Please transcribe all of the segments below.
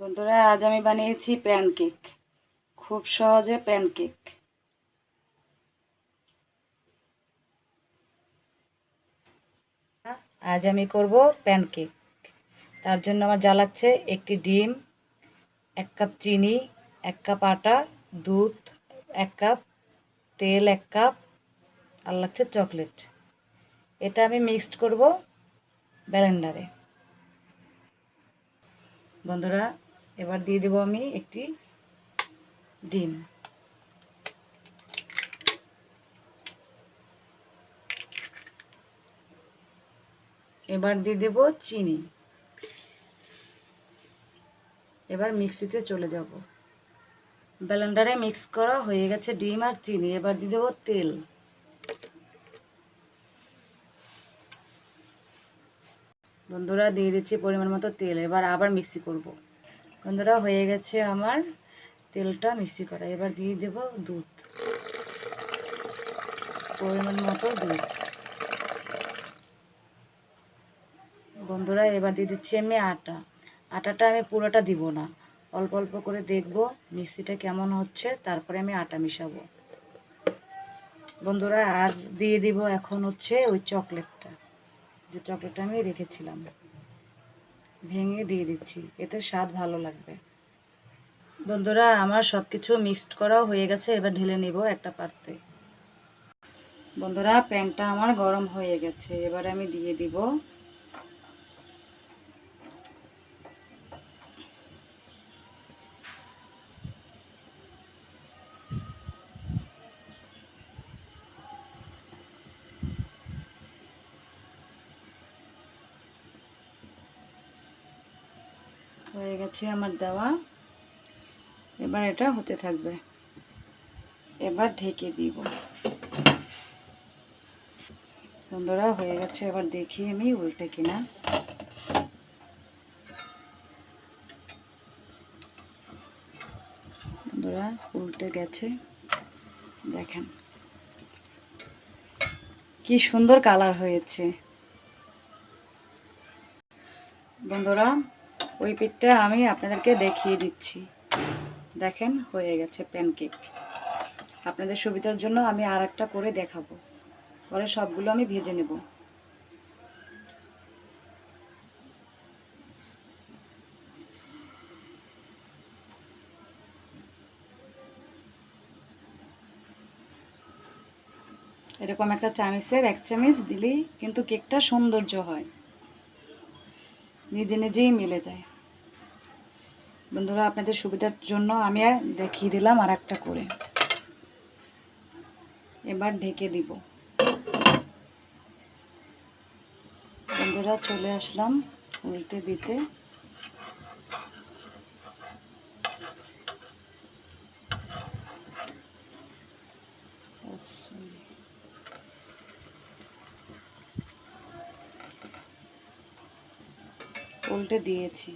বন্ধুরা, আজ আমি বানিয়েছি প্যানকেক খুব সহজে প্যানকেক আজ আমি করব প্যানকেক তার জন্য আমার লাগছে, একটি ডিম, এক কাপ চিনি, এক কাপ আটা, দুধ, এক কাপ তেল, এক কাপ, আর লাগছে চকলেট এটা আমি মিক্সড করব ব্যালেন্ডারে বন্ধুরা এবার দিয়ে দেবো আমি একটি ডিম। এবার দিয়ে দেব চিনি। এবার মিক্সিতে চলে যাব। ব্লেন্ডারে মিক্স করা হয়ে গেছে ডিম আর চিনি। এবার দিয়ে দেবো তেল। বন্ধুরা, দিয়ে দিচ্ছি পরিমাণ মতো তেল। এবার আবার মিক্সি করব। বন্ধুরা, হয়ে গেছে আমার তেলটা মিক্সি করা। এবার দিয়ে দেব দুধ। পরিমাণ মতো দুধ। বন্ধুরা, এবার দিয়ে দিচ্ছি আমি আটা। আটাটা আমি পুরোটা দিব না। অল্প অল্প করে দেখব মিক্সিটা কেমন হচ্ছে। তারপরে আমি আটা মিশাবো। বন্ধুরা, আর দিয়ে দিব এখন হচ্ছে ওই চকলেটটা। যে চকলেটটা আমি রেখেছিলাম। ভেঙে দিয়ে দিচ্ছি। এতে স্বাদ ভালো লাগবে। বন্ধুরা, আমার সব কিছু মিক্সড করাও হয়ে গেছে, এবার ঢেলে নেব একটা পাত্রে। বন্ধুরা, প্যানটা আমার গরম হয়ে গেছে, এবার আমি দিয়ে দিব হয়ে গেছে আমার দেওয়া। এবার এটা হতে থাকবে। এবার ঢেকে দিব। বন্ধুরা, হয়ে গেছে। এবার দেখি আমি উল্টে কিনা। বন্ধুরা, উল্টে গেছে। দেখেন কি সুন্দর কালার হয়েছে। বন্ধুরা ওই পিঠটা আমি আপনাদেরকে দেখিয়ে দিচ্ছি। দেখেন, হয়ে গেছে প্যানকেক আপনাদের সুবিধার জন্য আমি আর একটা করে দেখাবো। পরে সবগুলো আমি ভেজে নেব। এরকম একটা চামিচের এক চামিচ দিলেই কিন্তু কেকটা সৌন্দর্য হয়। নিজে নিজেই মিলে যায়। বন্ধুরা, আপনাদের সুবিধার জন্য আমি দেখিয়ে দিলাম আর একটা করে। এবার ঢেকে দিব। বন্ধুরা, চলে আসলাম উল্টে দিতে। উল্টে দিয়েছি।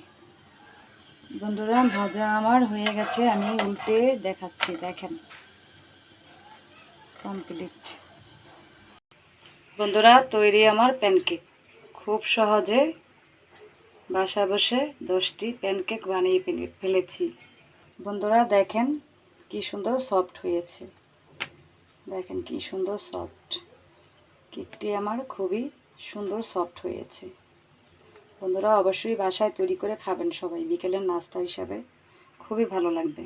বন্ধুরা, ভাজা আমার হয়ে গেছে, আমি উল্টে দেখাচ্ছি, দেখেন। কমপ্লিট বন্ধুরা, তৈরি আমার প্যানকেক খুব সহজে বাসা বসে দশটি প্যানকেক বানিয়ে ফেলে- ফেলেছি। বন্ধুরা, দেখেন কি সুন্দর সফট হয়েছে। দেখেন কি সুন্দর সফট কেকটি আমার খুবই সুন্দর সফট হয়েছে। বন্ধুরা অবশ্যই বাসায় তৈরি করে খাবেন সবাই। বিকেলের নাস্তা হিসাবে খুবই ভালো লাগবে।